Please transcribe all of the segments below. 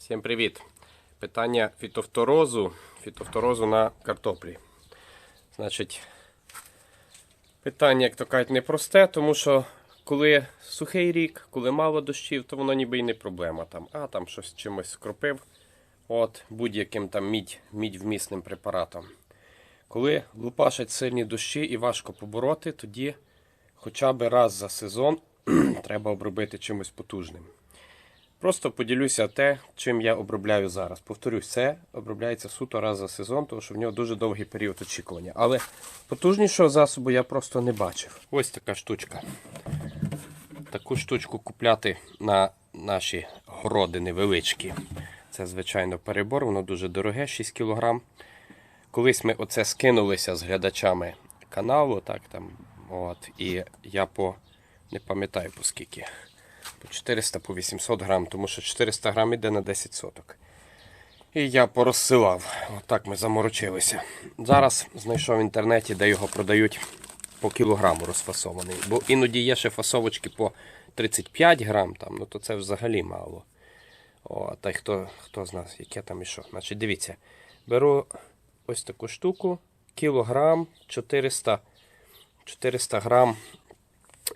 Всім привіт! Питання фітофторозу, фітофторозу на картоплі. Значить, питання, як то кажуть, непросте, тому що коли сухий рік, коли мало дощів, то воно ніби і не проблема. Там, а там щось чимось скропив, от будь-яким там мідь, мідь вмісним препаратом. Коли лупашать сильні дощі і важко побороти, тоді хоча б раз за сезон треба обробити чимось потужним. Просто поділюся те, чим я обробляю зараз. Повторюсь, це обробляється суто раз за сезон, тому що в нього дуже довгий період очікування. Але потужнішого засобу я просто не бачив. Ось така штучка. Таку штучку купляти на наші городи невеличкі. Це, звичайно, перебор, воно дуже дороге, 6 кг. Колись ми оце скинулися з глядачами каналу, так там. От, і я по не пам'ятаю по скільки. По 400 по 800 грам, тому що 400 грам іде на 10 соток. І я порозсилав. Отак ми заморочилися. Зараз знайшов в інтернеті, де його продають по кілограму розфасований. Бо іноді є ще фасовочки по 35 грам, там, ну то це взагалі мало. О, та й хто, хто з нас, яке там і що. Значить, дивіться, беру ось таку штуку, кілограм 400, 400 грам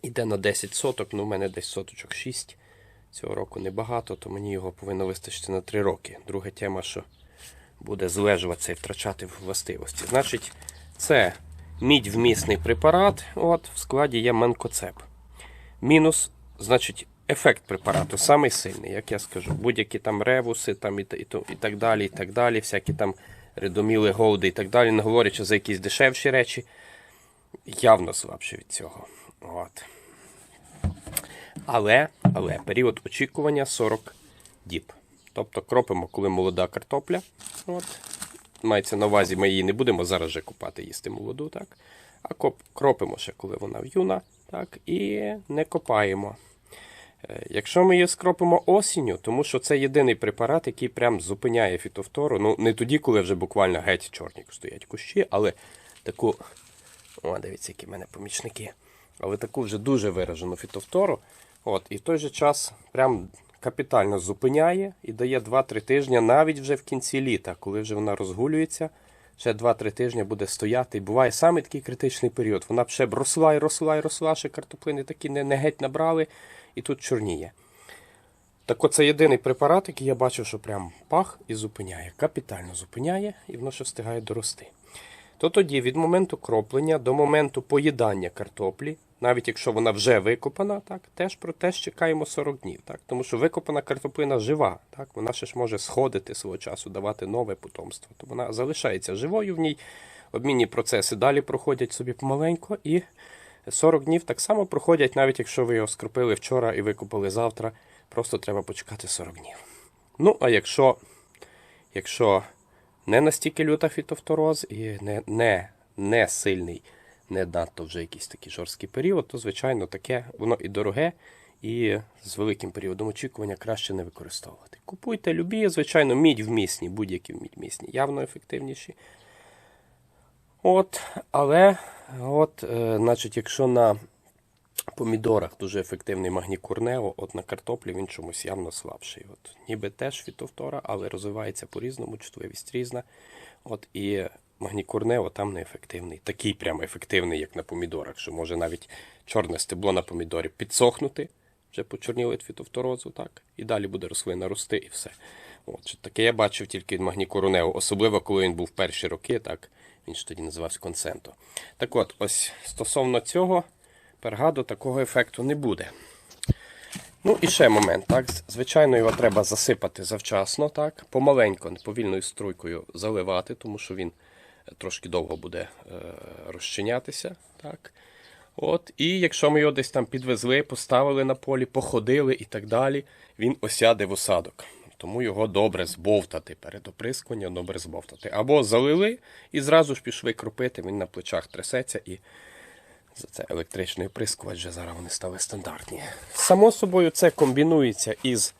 Іде на 10 соток, ну в мене десь соточок 6. Цього року небагато, то мені його повинно вистачити на 3 роки. Друга тема, що буде злежуватися і втрачати властивості. Значить, це мідь вмісний препарат. От, в складі є манкоцеп. Мінус, значить, ефект препарату самий сильний, як я скажу. Будь-які там ревуси там, і, і, і так далі, і так далі, всякі там редоміли, голди і так далі, не говорячи за якісь дешевші речі, явно слабші від цього. От. Але, але період очікування 40 діб. Тобто кропимо, коли молода картопля. От. Мається на увазі, ми її не будемо зараз же купати, їсти молоду, так? А коп, кропимо ще, коли вона юна, так? І не копаємо. Е, Якщо ми її скропимо осінню, тому що це єдиний препарат, який прям зупиняє фітофтору. Ну, не тоді, коли вже буквально геть чорні стоять кущі, але таку. О, дивіться, які в мене помічники. Але таку вже дуже виражену фітофтору. От, і в той же час прям капітально зупиняє і дає 2-3 тижні, навіть вже в кінці літа, коли вже вона розгулюється, ще 2-3 тижні буде стояти. І буває саме такий критичний період. Вона б ще б росла і росла і росла, ще картоплини такі не, не геть набрали, і тут чорніє. Так от це єдиний препарат, який я бачив, що прям пах і зупиняє. Капітально зупиняє, і воно ще встигає дорости. То тоді від моменту кроплення до моменту поїдання картоплі, навіть якщо вона вже викопана, так, теж про теж чекаємо 40 днів. Так, тому що викопана картоплина жива, так, вона ще ж може сходити свого часу, давати нове потомство. То вона залишається живою в ній. Обмінні процеси далі проходять собі помаленько, і 40 днів так само проходять, навіть якщо ви його скропили вчора і викопали завтра. Просто треба почекати 40 днів. Ну, а якщо, якщо не настільки люта фітофтороз і не, не, не сильний, не надто вже якийсь такий жорсткий період, то, звичайно, таке воно і дороге, і з великим періодом очікування краще не використовувати. Купуйте любі, звичайно, мідь вмісні, будь-які мідь вмісні, явно ефективніші. От, але, от, е, значить, якщо на помідорах дуже ефективний магнікурнео, от на картоплі він чомусь явно слабший. От, ніби теж фітофтора, але розвивається по-різному, чутливість різна. От, і магнікурнео там неефективний. Такий прям ефективний, як на помідорах, що може навіть чорне стебло на помідорі підсохнути, вже почорніло від фітофторозу, так, і далі буде рослина рости і все. От, таке я бачив тільки від магнікурнео, особливо коли він був перші роки, так, він ж тоді називався консенто. Так от, ось стосовно цього, пергаду такого ефекту не буде. Ну і ще момент, так. Звичайно, його треба засипати завчасно, так, помаленько, повільною струйкою заливати, тому що він е, трошки довго буде е, розчинятися. Так. От, і якщо ми його десь там підвезли, поставили на полі, походили і так далі, він осяде в осадок. Тому його добре збовтати перед оприскуванням, добре збовтати. Або залили і зразу ж пішли кропити, він на плечах трясеться і за це електричний оприскувач, вже зараз вони стали стандартні. Само собою, це комбінується із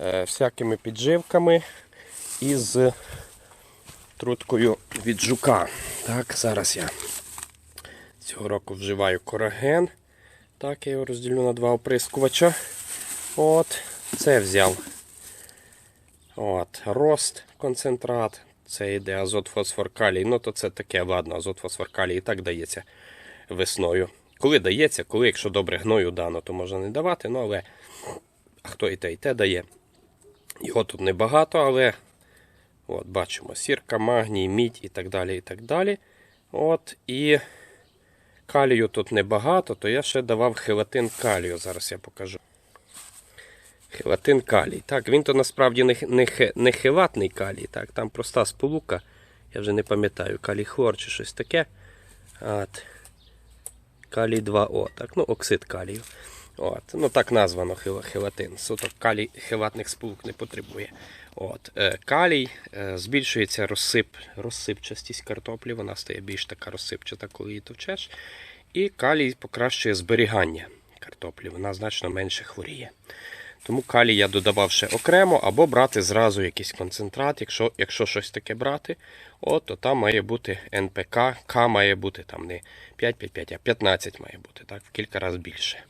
е, всякими підживками, із труткою від жука. Так, зараз я цього року вживаю кораген. Так, я його розділю на два оприскувача. От, це взяв От, рост, концентрат, це йде азот, фосфор, калій. Ну, то це таке, ладно, азот, фосфор, калій і так дається весною. Коли дається, коли, якщо добре гною дано, то можна не давати, ну але хто і те, і те дає. Його тут небагато, але от, бачимо сірка, магній, мідь і так далі. і так далі. От, і калію тут небагато, то я ще давав хелатин калію. Зараз я покажу. Хелатин калій. Так, він то насправді не, не, не хелатний калій, так, там проста сполука. Я вже не пам'ятаю, калій хлор чи щось таке. От. Калій 2О, так, ну, оксид калію. От, ну так названо хелатин. Суто калій хелатних сполук не потребує. От, е, калій е, збільшується розсип, розсипчастість картоплі, вона стає більш така розсипчата, коли її товчеш. І калій покращує зберігання картоплі, вона значно менше хворіє. Тому калій я додавав ще окремо, або брати зразу якийсь концентрат. Якщо, якщо щось таке брати, от, то там має бути НПК, К має бути там не 5-5-5, а 15 має бути, так, в кілька разів більше.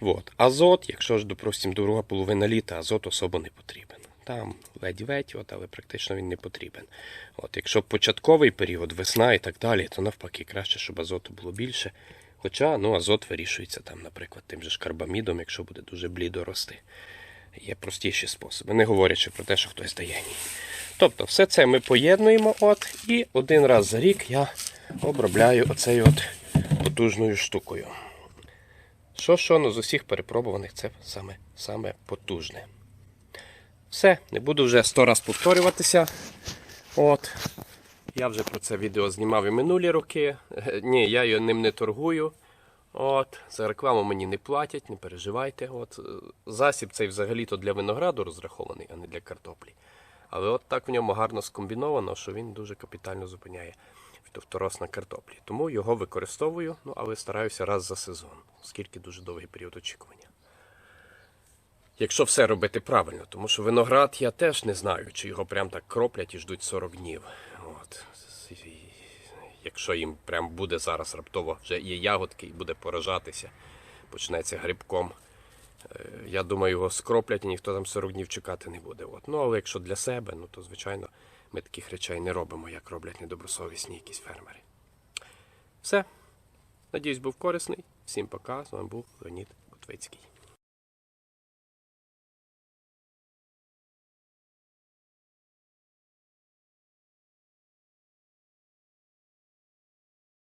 От. Азот, якщо ж, допустимо, друга половина літа, азот особо не потрібен. Там ледь-ведь, але практично він не потрібен. От, якщо початковий період, весна і так далі, то навпаки краще, щоб азоту було більше. Хоча ну, азот вирішується там, наприклад, тим же ж карбамідом, якщо буде дуже блідо рости. Є простіші способи, не говорячи про те, що хтось дає ні. Тобто, все це ми поєднуємо, от, і один раз за рік я обробляю оцею от потужною штукою. Що що, ну з усіх перепробуваних це саме, саме потужне. Все, не буду вже сто раз повторюватися. От. Я вже про це відео знімав і минулі роки. Е, Ні, я ним не торгую. От, за рекламу мені не платять, не переживайте. От, е, засіб цей взагалі-то для винограду розрахований, а не для картоплі. Але от так в ньому гарно скомбіновано, що він дуже капітально зупиняє фітофтороз на картоплі. Тому його використовую, ну але стараюся раз за сезон, оскільки дуже довгий період очікування. Якщо все робити правильно, тому що виноград я теж не знаю, чи його прям так кроплять і ждуть 40 днів. От. Якщо їм прям буде зараз раптово вже є ягодки і буде поражатися, почнеться грибком. Е, Я думаю, його скроплять і ніхто там 40 днів чекати не буде. От. Ну, але якщо для себе, ну то звичайно ми таких речей не робимо, як роблять недобросовісні якісь фермери. Все. Надіюсь, був корисний. Всім пока. З вами був Леонід Котвицький.